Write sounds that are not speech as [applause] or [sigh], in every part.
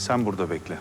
Sen burada bekle.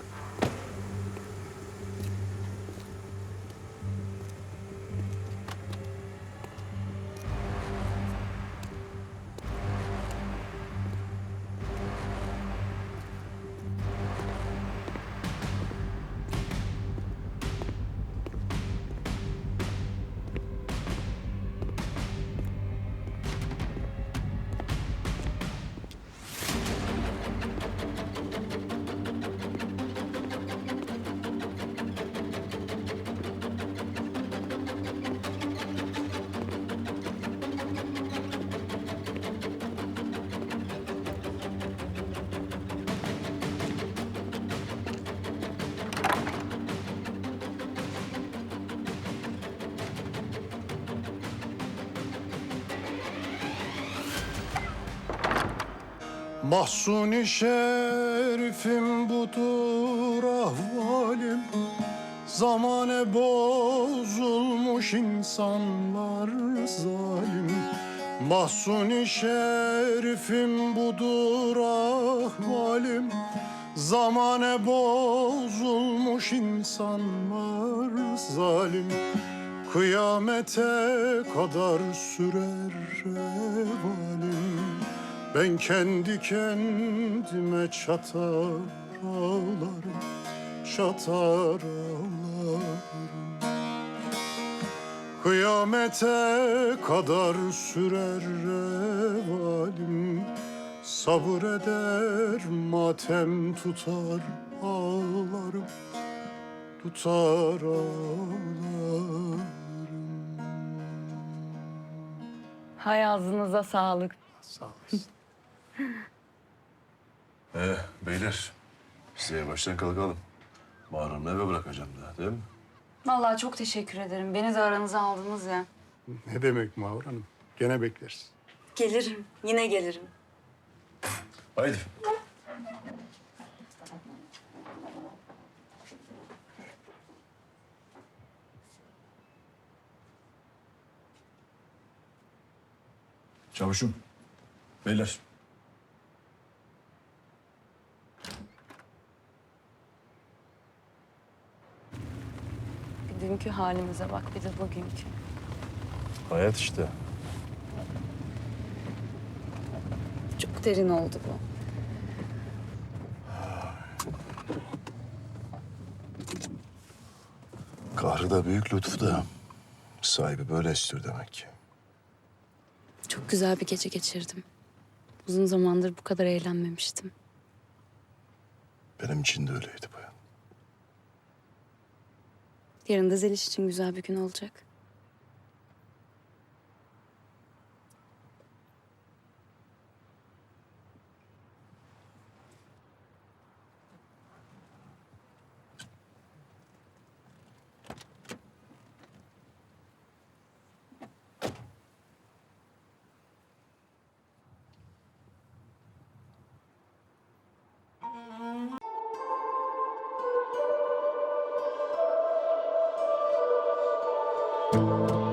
Mahsuni şerifim budur ahvalim. Zamane bozulmuş insanlar zalim. Mahsuni şerifim budur ahvalim. Zamane bozulmuş insanlar zalim. Kıyamete kadar sürer revalim ben kendi kendime çatar ağlarım, çatar ağlarım. Kıyamete kadar sürer revalim, sabır eder matem tutar ağlarım, tutar ağlarım. Hay ağzınıza sağlık. Sağ olasın. [laughs] Ee, beyler, size yavaştan kalkalım. Mağaramı eve bırakacağım daha değil mi? Vallahi çok teşekkür ederim. Beni de aranıza aldınız ya. Ne demek Mavra Hanım? Gene bekleriz. Gelirim. Yine gelirim. Haydi. Çavuşum, beyler. Dünkü halimize bak, bir de bugünkü. Hayat işte. Çok derin oldu bu. Kahrı da büyük lütfu da sahibi böyle istiyor demek ki. Çok güzel bir gece geçirdim. Uzun zamandır bu kadar eğlenmemiştim. Benim için de öyleydi bayan. Yarın da Zeliş için güzel bir gün olacak. Bye.